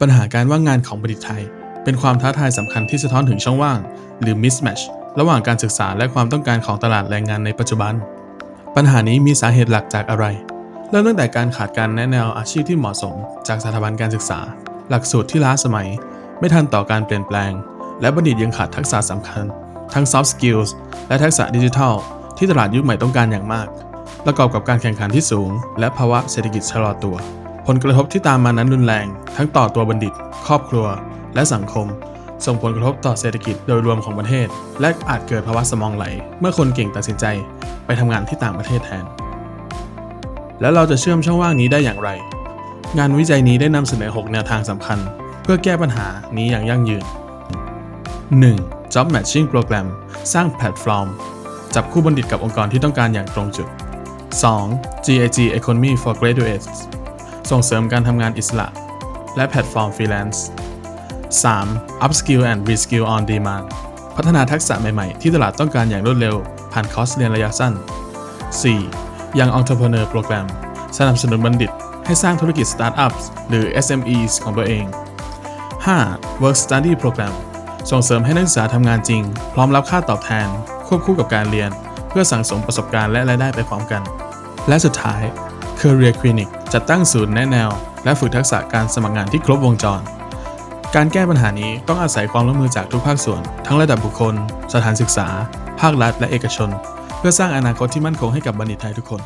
ปัญหาการว่างงานของบัณฑิตไทย เป็นความท้าทายสำคัญที่สะท้อนถึงช่องว่าง หรือ mismatch ระหว่างการศึกษาและความต้องการของตลาดแรงงานในปัจจุบัน ปัญหานี้มีสาเหตุหลักจากอะไร เริ่มตั้งแต่การขาดการแนะแนวอาชีพที่เหมาะสม จากสถาบันการศึกษา หลักสูตรที่ล้าสมัย ไม่ทันต่อการเปลี่ยนแปลง และบัณฑิตยังขาดทักษะสำคัญ ทั้ง soft skills และทักษะดิจิทัล ที่ตลาดยุคใหม่ต้องการอย่างมาก ประกอบกับการแข่งขันที่สูง และภาวะเศรษฐกิจชะลอตัว ผลกระทบที่ตามมานั้นรุนแรง ทั้งต่อตัวบัณฑิต ครอบครัว และสังคม ส่งผลกระทบต่อเศรษฐกิจโดยรวมของประเทศ และอาจเกิดภาวะสมองไหล เมื่อคนเก่งตัดสินใจ ไปทำงานที่ต่างประเทศแทน แล้วเราจะเชื่อมช่องว่างนี้ได้อย่างไร งานวิจัยนี้ได้นำเสนอ 6 แนวทางสำคัญ เพื่อแก้ปัญหานี้อย่างยั่งยืน 1. Job Matching Program สร้างแพลตฟอร์ม จับคู่บัณฑิตกับองค์กรที่ต้องการอย่างตรงจุด 2. GIG Economy for Graduates ส่งเสริมการทำงานอิสระ และแพลตฟอร์มฟรีแลนซ์ 3. Upskill and Reskill on Demand พัฒนาทักษะใหม่ๆ ที่ตลาดต้องการอย่างรวดเร็ว ผ่านคอร์สเรียนระยะสั้น 4. Young Entrepreneur Program สนับสนุนบัณฑิต ให้สร้างธุรกิจสตาร์ทอัพหรือ SMEs ของตัวเอง 5. Work Study Program ส่งเสริมให้นักศึกษาทำงานจริง พร้อมรับค่าตอบแทน ควบคู่กับการเรียน เพื่อสั่งสมประสบการณ์และรายได้ไปพร้อมกัน และสุดท้าย Career Clinic จัดตั้งศูนย์แนะแนว และฝึกทักษะการสมัครงานที่ครบวงจร การแก้ปัญหานี้ต้องอาศัยความร่วมมือจากทุกภาคส่วน ทั้งระดับบุคคล สถานศึกษา ภาครัฐ และเอกชน เพื่อสร้างอนาคตที่มั่นคงให้กับบัณฑิตไทยทุกคน